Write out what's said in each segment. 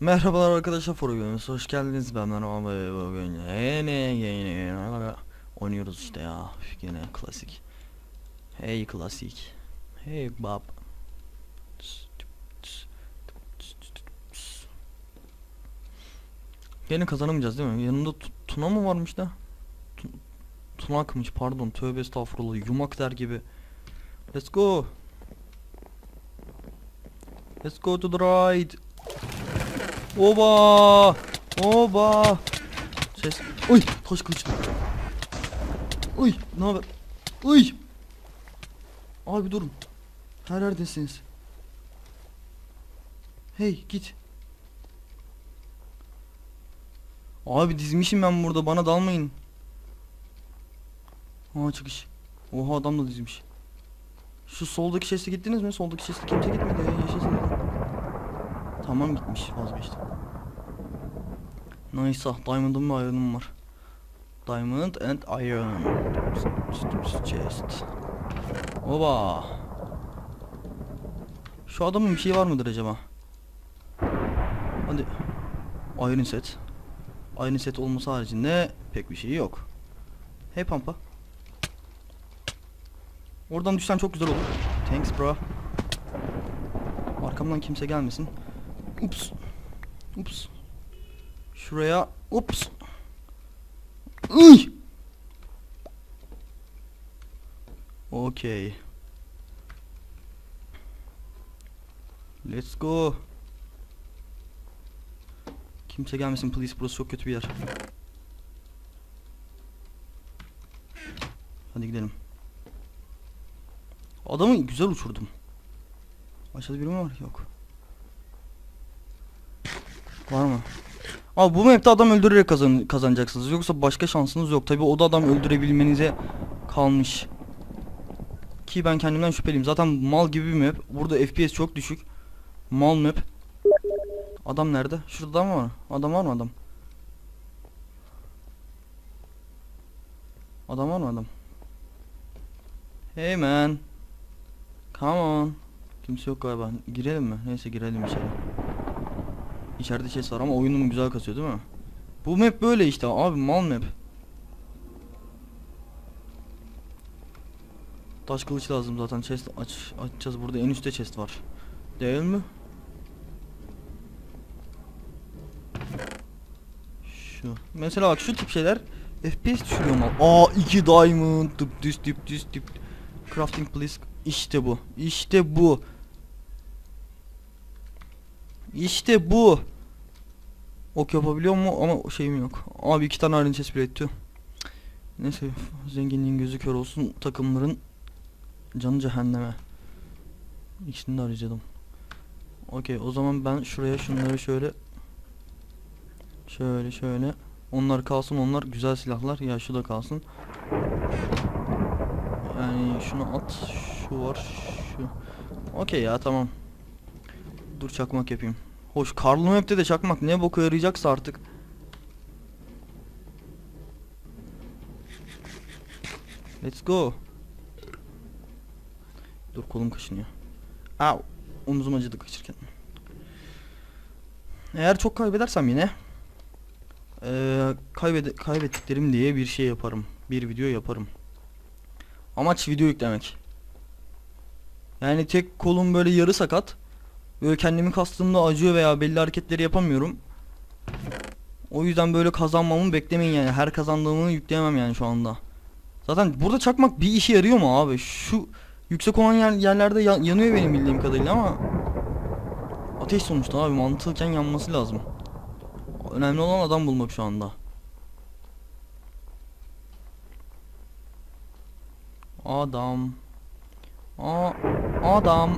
Merhabalar arkadaşlar Forgönüz hoş geldiniz. Ben Merhaba bugün yeni yeni oynuyoruz işte ya. Yine klasik. Hey klasik. Hey bab. Yine kazanamayacağız değil mi? Yanında Tu- Tuna mı varmış da? Tu- Tunakmış pardon. Tövbe estağfurullah. Yumak der gibi. Let's go. Let's go to the right Oba! Oba! Ses. Uy! Taş kılıç. Uy! Ne haber? Uy! Abi durun. Her yerdesiniz. Hey git. Abi dizmişim ben burada bana dalmayın. Aa çıkış. Oha adam da dizmiş. Şu soldaki chest'e gittiniz mi? Soldaki chest'e kimse gitmedi ya yaşasın. Tamam gitmiş vazgeçtim. Ah diamond'ım ve iron'um var. Diamond and iron. Chest. Oba. Şu adamın bir şey var mıdır acaba? Hadi. Iron set. Iron set olması haricinde pek bir şey yok. Hey pampa. Oradan düşsen çok güzel olur. Thanks bro. Arkamdan kimse gelmesin. Ups. Ups. Şuraya. Ups. Uy. Okay. Let's go. Kimse gelmesin please burası çok kötü bir yer. Hadi gidelim. Adamı güzel uçurdum. Aşağıda biri mi var? Yok. Var mı? Abi bu map'te adam öldürerek kazan kazanacaksınız. Yoksa başka şansınız yok. Tabi o da adam öldürebilmenize kalmış. Ki ben kendimden şüpheliyim. Zaten mal gibi bir map. Burada FPS çok düşük. Mal map. Adam nerede? Şurada mı var? Adam var mı adam? Adam var mı adam? Hey man. Come on. Kimse yok galiba. Girelim mi? Neyse girelim içeri. İçeride chest var ama oyunum güzel kasıyor değil mi? Bu map böyle işte abi mal map. Taş kılıç lazım zaten chest aç açacağız burada en üstte chest var. Değil mi? Şu. Mesela bak şu tip şeyler FPS düşürüyor mal. Aa 2 diamond tıp düz tip düz tip. Crafting please. İşte bu. İşte bu. İşte bu. Ok yapabiliyor mu ama şeyim yok. Abi iki tane iron chest üretti. Neyse zenginliğin gözü kör olsun takımların canı cehenneme. İkisini de arayacağım. Okey o zaman ben şuraya şunları şöyle şöyle şöyle onlar kalsın onlar güzel silahlar ya şu da kalsın. Yani şunu at şu var şu. Okey ya tamam. Dur çakmak yapayım. Hoş karlı map'te de çakmak ne boku yarayacaksa artık. Let's go. Dur kolum kaşınıyor. Au. Omzum acıdı kaçırken. Eğer çok kaybedersem yine eee kaybede kaybettiklerim diye bir şey yaparım. Bir video yaparım. Amaç video yüklemek. Yani tek kolum böyle yarı sakat. Böyle kendimi kastığımda acıyor veya belli hareketleri yapamıyorum. O yüzden böyle kazanmamı beklemeyin yani. Her kazandığımı yükleyemem yani şu anda. Zaten burada çakmak bir işe yarıyor mu abi? Şu yüksek olan yer, yerlerde ya- yanıyor benim bildiğim kadarıyla ama ateş sonuçta abi mantıken yanması lazım. Önemli olan adam bulmak şu anda. Adam. Aa, adam.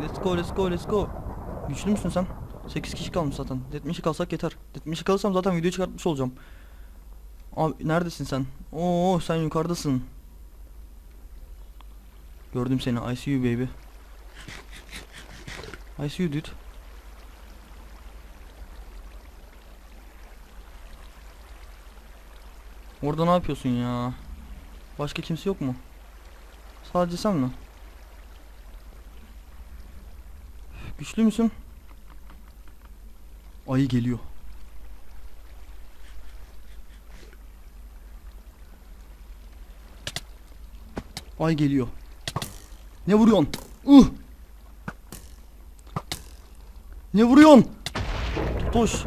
Let's go, let's go, let's go. Güçlü müsün sen? 8 kişi kalmış zaten. 70'i kalsak yeter. 70'i kalırsam zaten videoyu çıkartmış olacağım. Abi neredesin sen? Oo sen yukarıdasın. Gördüm seni. I see you baby. I see you dude. Orada ne yapıyorsun ya? Başka kimse yok mu? Sadece sen mi? Güçlü müsün? Ayı geliyor. Ay geliyor. Ne vuruyorsun? Uh. Ne vuruyorsun? Totoş.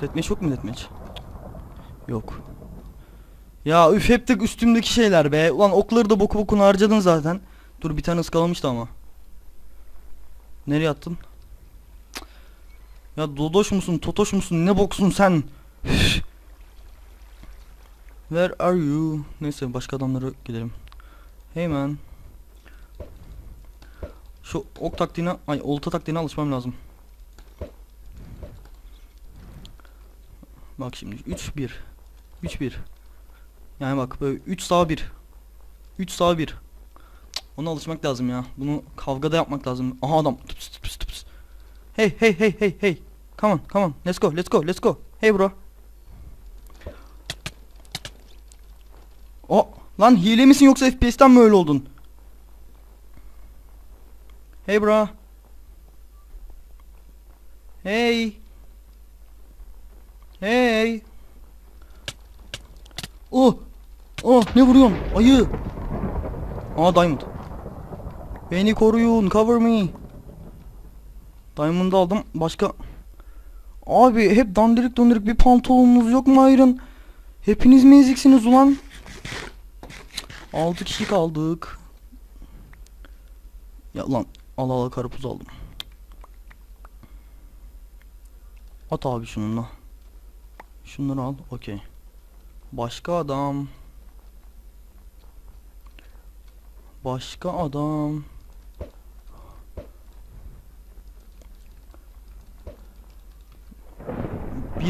Detmeç yok mu detmeç? Yok. Ya üf hep de üstümdeki şeyler be. Ulan okları da boku bokunu harcadın zaten. Dur bir tane ıskalamıştı ama. Nereye attın? Ya dodoş musun, totoş musun, ne boksun sen? Where are you? Neyse başka adamlara gidelim. Hey man. Şu ok taktiğine, ay olta taktiğine alışmam lazım. Bak şimdi 3 1 3 1 Yani bak böyle 3 sağ 1 3 sağ 1 Ona alışmak lazım ya. Bunu kavgada yapmak lazım. Aha adam. Tıps tıps tıps. Hey hey hey hey hey. Come on come on. Let's go let's go let's go. Hey bro. O lan hile misin yoksa FPS'ten mi öyle oldun? Hey bro. Hey. Hey. Oh. Oh ne vuruyorsun? Ayı. Aa diamond. Beni koruyun. Cover me. Diamond'ı aldım. Başka Abi hep dandirik dandirik bir pantolonunuz yok mu Iron? Hepiniz mi eziksiniz ulan? 6 kişi kaldık. Ya lan ala ala karpuz aldım. At abi şununla. Şunları al. Okey. Başka adam. Başka adam.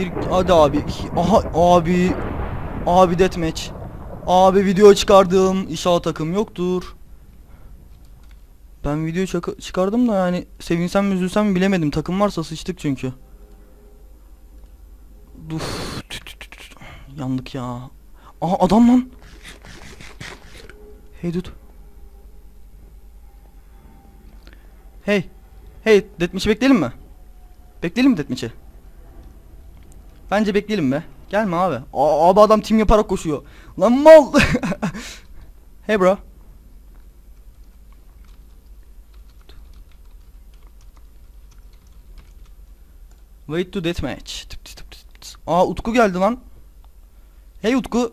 Bir hadi abi. Aha abi. Abi deathmatch. Abi video çıkardım. İnşallah takım yoktur. Ben video çıkardım da yani sevinsem mi üzülsem mi bilemedim. Takım varsa sıçtık çünkü. Uf, tü tü tü. Yandık ya. Aha adam lan. Hey dude. Hey. Hey, Deathmatch'i bekleyelim mi? Bekleyelim mi Deathmatch'i? Bence bekleyelim be. Gelme abi. Aa, abi adam tim yaparak koşuyor. Lan mal. hey bro. Wait to deathmatch. Tıp tıp. Aa Utku geldi lan. Hey Utku.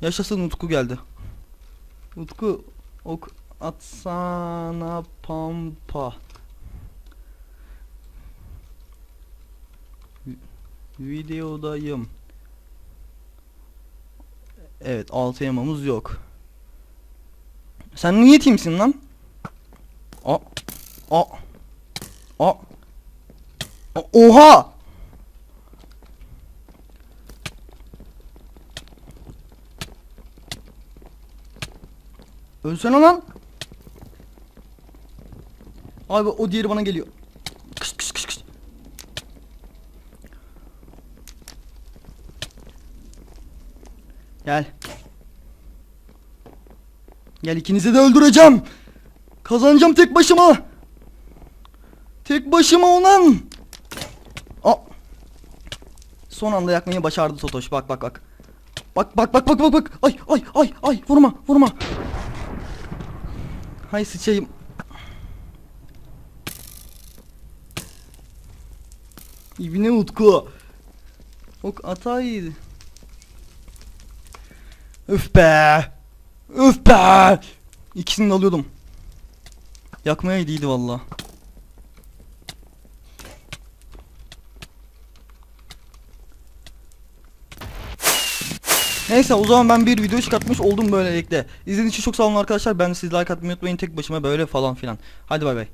Yaşasın Utku geldi. Utku ok atsana pampa. Vi- Videodayım. Evet altı yamamız yok. Sen niye timsin lan? A a A- Oha! Ölsene lan. Abi o diğeri bana geliyor. Kış kış kış kış. Gel. Gel ikinizi de öldüreceğim. Kazanacağım tek başıma. Tek başıma ulan. Aa. Son anda yakmayı başardı Totoş. Bak bak bak. Bak bak bak bak bak bak. Ay ay ay ay vurma vurma. Hay sıçayım. Utku. Ok ataydı. Üf be. Üf be. İkisini de alıyordum. Yakmaya iyiydi valla. Neyse o zaman ben bir video çıkartmış oldum böylelikle. İzlediğiniz için çok sağ olun arkadaşlar. Ben de siz like atmayı unutmayın tek başıma böyle falan filan. Hadi bay bay.